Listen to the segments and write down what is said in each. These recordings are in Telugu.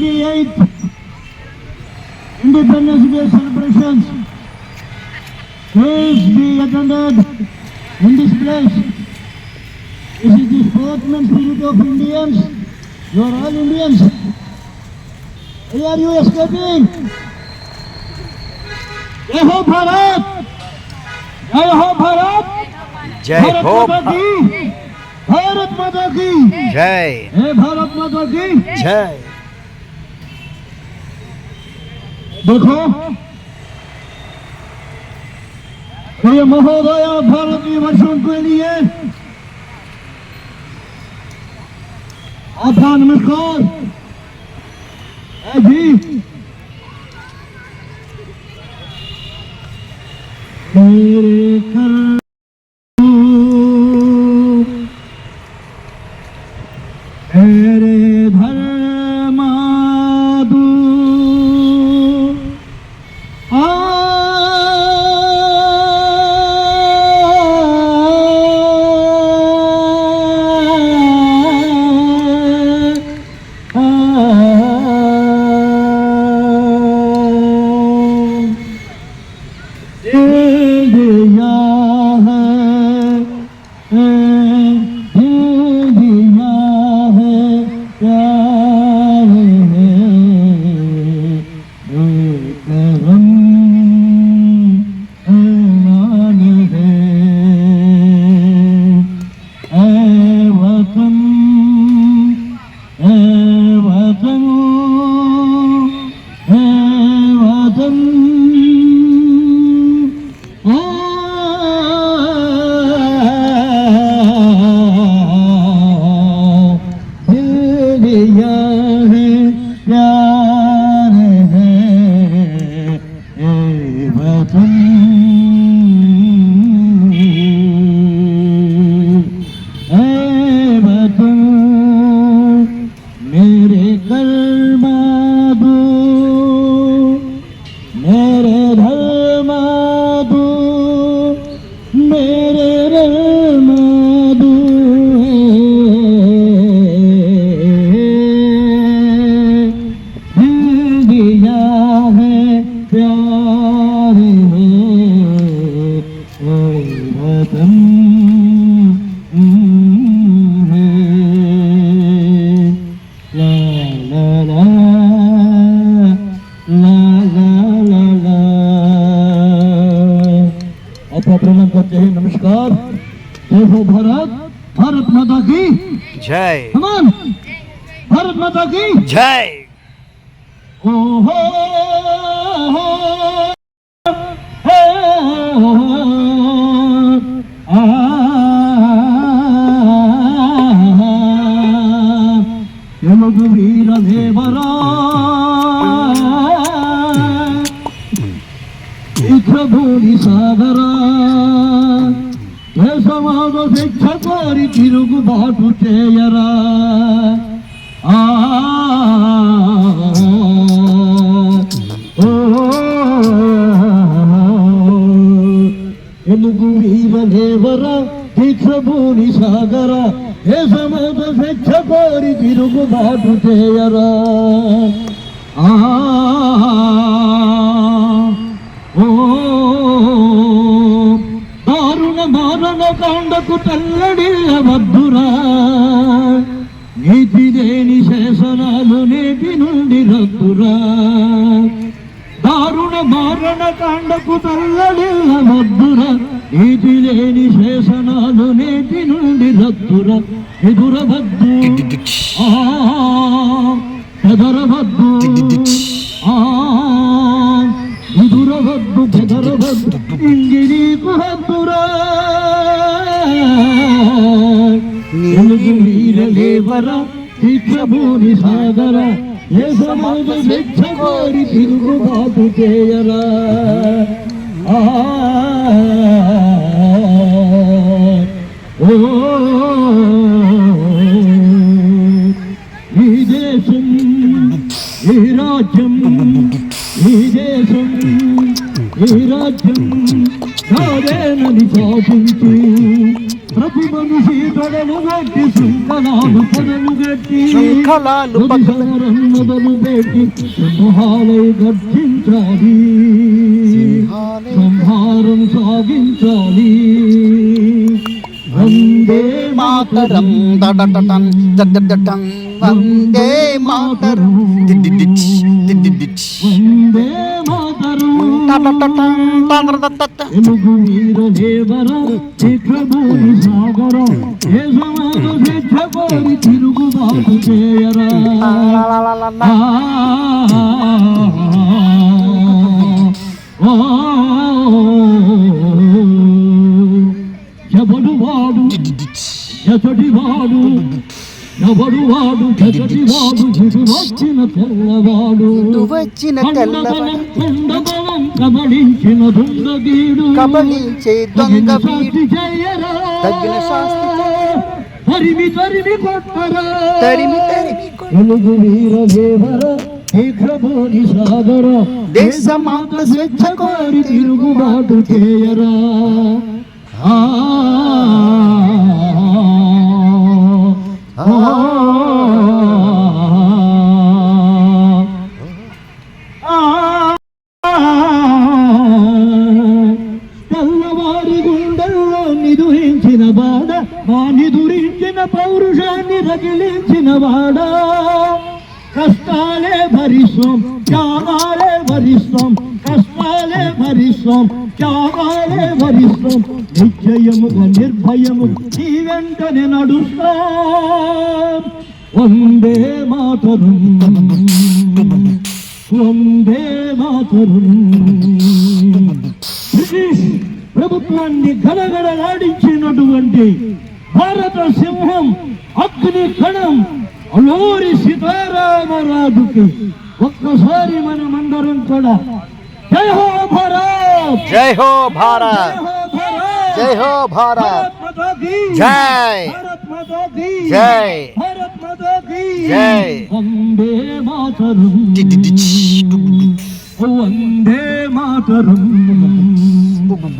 28th Independence Day celebrations. Please be attended in this place. This is the sportsman spirit of Indians. You are all Indians. Why are you escaping? जय हो Jai जय हो भारत जय हो भारत भारत माता की जय हे भारत माता की जय देखो ये महोदय भारतीय वर्षों के लिए आपका नमस्कार है जी मेरे घर मेरे জয়। ভারত মাতা কি? জয়। ও হো রঘুবীর দেবর ইখ্রভূমি সাগরা। దేశమాను శిక్ష కోరి తిరుగుబాటు చేయరా. ఎలుగు వీరదేవరా దీక్షభూని సాగరా దేశమాను శిక్ష కోరి తిరుగుబాటు చేయరా. ఆ ఓ మారణ కాండకు తల్లడిల్లవద్దురా నీతి లేని శేషనాలు నేటి నుండి రద్దురా దారుణ మారణ కాండకు తల్లడిల్లవద్దురా నీతి లేని శేషనాలు నేటి నుండి రద్దురా ఎదురవద్దు ఆ ఎదరవద్దు ఆ ఎదురవద్దు బెదరవద్దు ఇంగినీకు వీరలేవర శిక్షభూని సాగర ఏ సమాజ శిక్ష కోరి తిరుగుబాటు చేయరా. ఈ దేశం ఈ రాజ్యం ఈ దేశం ఈ రాజ్యం నాదేనని సాధించి ప్రతి మనిషి తొడలు గట్టి శృంఖలాలు పొదలు గట్టి శృంఖలాలు మొదలు పెట్టి సింహాలై గర్జించాలి. సంహారం సాగించాలి. వందే మాతరం. దడటటం దడటటం వందే మాతరం. తిరుగుబాటు చేయరా ఎవడు వాడు దిడిడిచ్ వాడు ఎవడు వాడు ఎతటి వాడు వచ్చిన తెల్లవాడు. వచ్చిన తెల్లవాడు కబడించిన దుండగీడు. కబళించే దొంగ తగిన శాస్తి తరిమి తరిమి కొట్టరా? తరిమి తరిమి వీర దేవర సాగర. దేశమాత స్వేచ్ఛ కోరి తిరుగుబాటు చేయరా? ఆ, రగిలించిన కష్టాలే భరిస్తాం త్యాగాలే భరిస్తాం కష్టాలే భరిస్తాం త్యాగాలే భరిస్తాం. నిశ్చయముగా నిర్భయము నీ వెంటనే నడుస్తాం. వందే మాతరు. వందే మాతరు. బ్రిటిష్ ప్రభుత్వాన్ని గడగడలాడించినటువంటి భారత సింహం అగ్ని కణం అల్లూరి సీతారామరాజుకి ఒక్కసారి మనమందరం కూడా జై హో భారత్ జై హో భారత్ జై హో భారత్ జై హో భారత్ భారత్ మాతా కీ జై. భారత్ మాతా కీ జై. భారత్ మాతా కీ జై. వందే మాతరం దిడిడిచ్ వందే మాతరం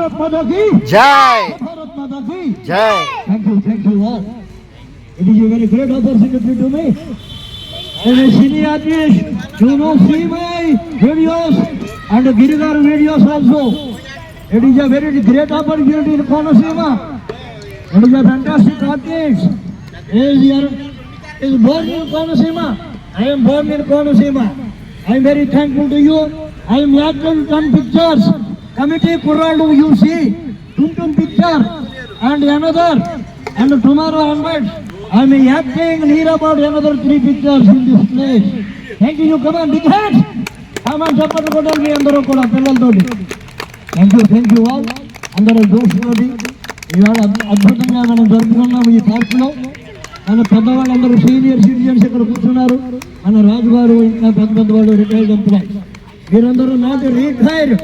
ভারত মাতা কি জয় ভারত মাতা কি জয় thank you thank you all it is a very great opportunity to a senior artist you know see videos and girigar videos also. It is a very great opportunity in konasima. It is a fantastic artist. Is your is born in konasima. I am born in konasima. I am very thankful to you. I am glad to done pictures committee కుర్రాళ్ళు చూసి టుంటుం picture and another and tomorrow hundred I'm acting near about another three pictures in this place thank you come on big head come on చెప్పండి కూడా మీ అందరూ కూడా పిల్లలతో థ్యాంక్ యూ థ్యాంక్ యూ వాల్ అందరూ దోషుకోండి ఈవేళ అద్భుతంగా మనం జరుపుకున్నాం ఈ పార్క్లో. మన పెద్దవాళ్ళందరూ సీనియర్ సిటిజన్స్ ఇక్కడ కూర్చున్నారు. మన రాజుగారు ఇంకా పెద్ద పెద్ద వాళ్ళు రిటైర్డ్ అంటున్నారు మీరందరూ నాకు retired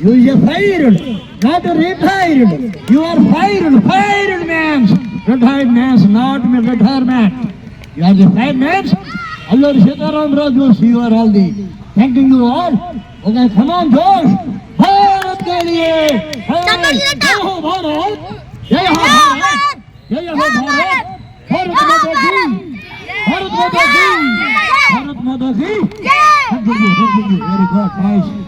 You're a fired, not a retired. You are fired, fired man. Retired man, not a retired man. You are the fired man. Allah Sitaram Rajus, you are all the. Thanking you all. Okay, come on, Josh. Bharat के लिए जय हो भारत जय हो भारत जय हो भारत भारत माता की भारत माता की भारत माता